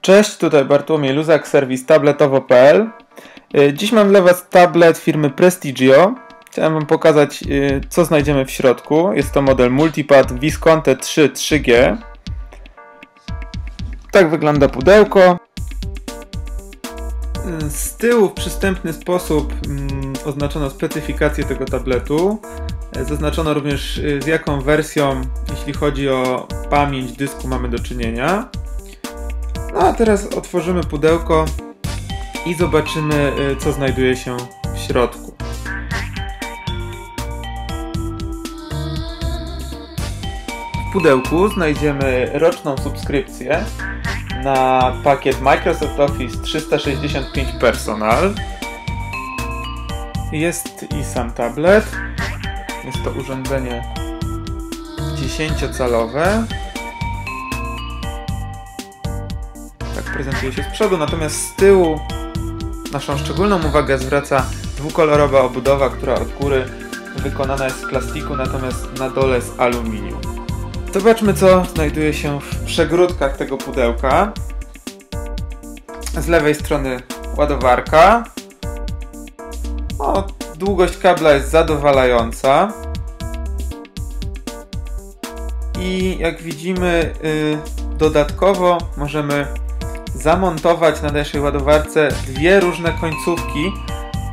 Cześć, tutaj Bartłomiej Luzak, serwis tabletowo.pl. Y, Dziś mam dla Was tablet firmy Prestigio. Chciałem Wam pokazać, y, co znajdziemy w środku. Jest to model Multipad Visconti 3 3G. Tak wygląda pudełko. Y, Z tyłu w przystępny sposób mm, oznaczono specyfikację tego tabletu. Zaznaczono również z jaką wersją, jeśli chodzi o pamięć dysku, mamy do czynienia. A teraz otworzymy pudełko i zobaczymy, y, co znajduje się w środku. W pudełku znajdziemy roczną subskrypcję na pakiet Microsoft Office 365 Personal. Jest i sam tablet. Jest to urządzenie 10-calowe. Tak prezentuje się z przodu, natomiast z tyłu naszą szczególną uwagę zwraca dwukolorowa obudowa, która od góry wykonana jest z plastiku, natomiast na dole z aluminium. Zobaczmy, co znajduje się w przegródkach tego pudełka. Z lewej strony ładowarka. O, długość kabla jest zadowalająca. I jak widzimy, y, dodatkowo możemy zamontować na naszej ładowarce dwie różne końcówki.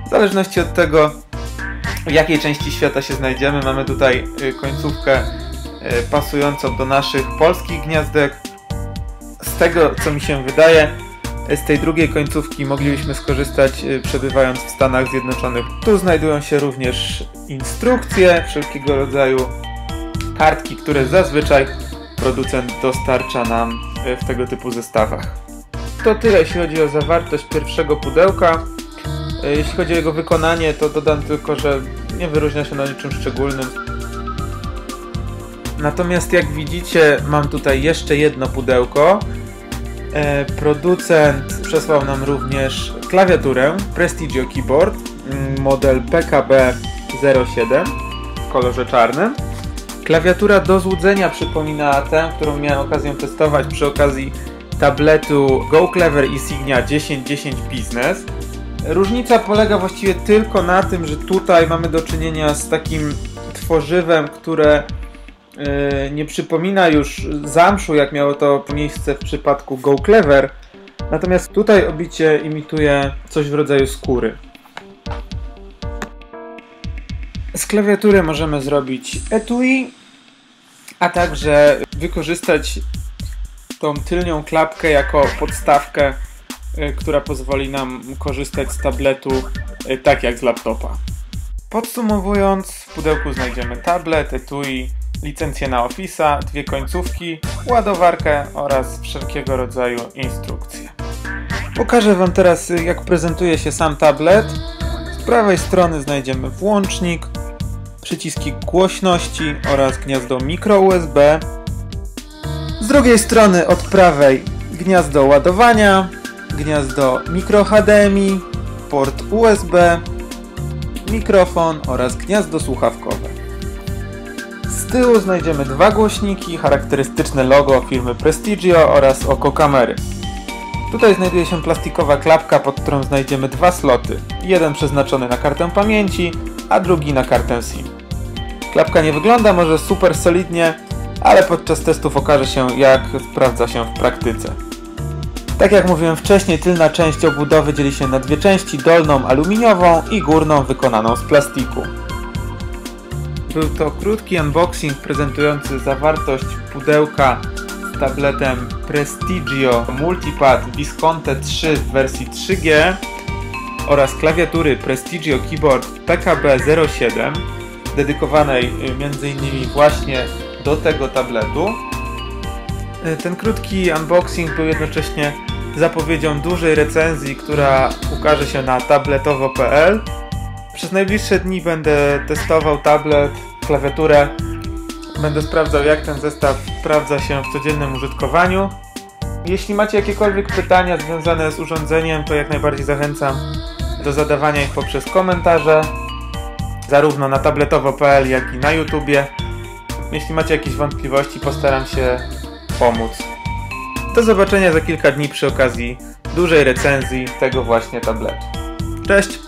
W zależności od tego, w jakiej części świata się znajdziemy, mamy tutaj y, końcówkę y, pasującą do naszych polskich gniazdek. Z tego, co mi się wydaje, z tej drugiej końcówki moglibyśmy skorzystać y, przebywając w Stanach Zjednoczonych. Tu znajdują się również instrukcje wszelkiego rodzaju, kartki, które zazwyczaj producent dostarcza nam w tego typu zestawach. To tyle, jeśli chodzi o zawartość pierwszego pudełka. E, Jeśli chodzi o jego wykonanie, to dodam tylko, że nie wyróżnia się na niczym szczególnym. Natomiast jak widzicie, mam tutaj jeszcze jedno pudełko. E, Producent przesłał nam również klawiaturę Prestigio Keyboard, mm, model PKB07 w kolorze czarnym. Klawiatura do złudzenia przypomina tę, którą miałem okazję testować przy okazji tabletu Go Clever Insignia 1010 Business. Różnica polega właściwie tylko na tym, że tutaj mamy do czynienia z takim tworzywem, które yy, nie przypomina już zamszu, jak miało to miejsce w przypadku Go Clever. Natomiast tutaj obicie imituje coś w rodzaju skóry. Z klawiatury możemy zrobić etui, a także wykorzystać tą tylnią klapkę jako podstawkę, y, która pozwoli nam korzystać z tabletu y, tak jak z laptopa. Podsumowując, w pudełku znajdziemy tablet, etui, licencję na Office'a, dwie końcówki, ładowarkę oraz wszelkiego rodzaju instrukcje. Pokażę Wam teraz, y, jak prezentuje się sam tablet. Z prawej strony znajdziemy włącznik, przyciski głośności oraz gniazdo micro USB. Z drugiej strony od prawej gniazdo ładowania, gniazdo micro HDMI, port USB, mikrofon oraz gniazdo słuchawkowe. Z tyłu znajdziemy dwa głośniki, charakterystyczne logo firmy Prestigio oraz oko kamery. Tutaj znajduje się plastikowa klapka, pod którą znajdziemy dwa sloty. Jeden przeznaczony na kartę pamięci, a drugi na kartę SIM. Klapka nie wygląda może super solidnie, ale podczas testów okaże się jak sprawdza się w praktyce. Tak jak mówiłem wcześniej, tylna część obudowy dzieli się na dwie części, dolną aluminiową i górną wykonaną z plastiku. Był to krótki unboxing prezentujący zawartość pudełka z tabletem Prestigio Multipad Visconti 3 w wersji 3G oraz klawiatury Prestigio Keyboard PKB07 dedykowanej m.in. właśnie do tego tabletu. Ten krótki unboxing był jednocześnie zapowiedzią dużej recenzji, która ukaże się na tabletowo.pl. Przez najbliższe dni będę testował tablet, klawiaturę. Będę sprawdzał jak ten zestaw sprawdza się w codziennym użytkowaniu. Jeśli macie jakiekolwiek pytania związane z urządzeniem, to jak najbardziej zachęcam do zadawania ich poprzez komentarze, zarówno na tabletowo.pl, jak i na YouTubie. Jeśli macie jakieś wątpliwości, postaram się pomóc. Do zobaczenia za kilka dni przy okazji dużej recenzji tego właśnie tabletu. Cześć!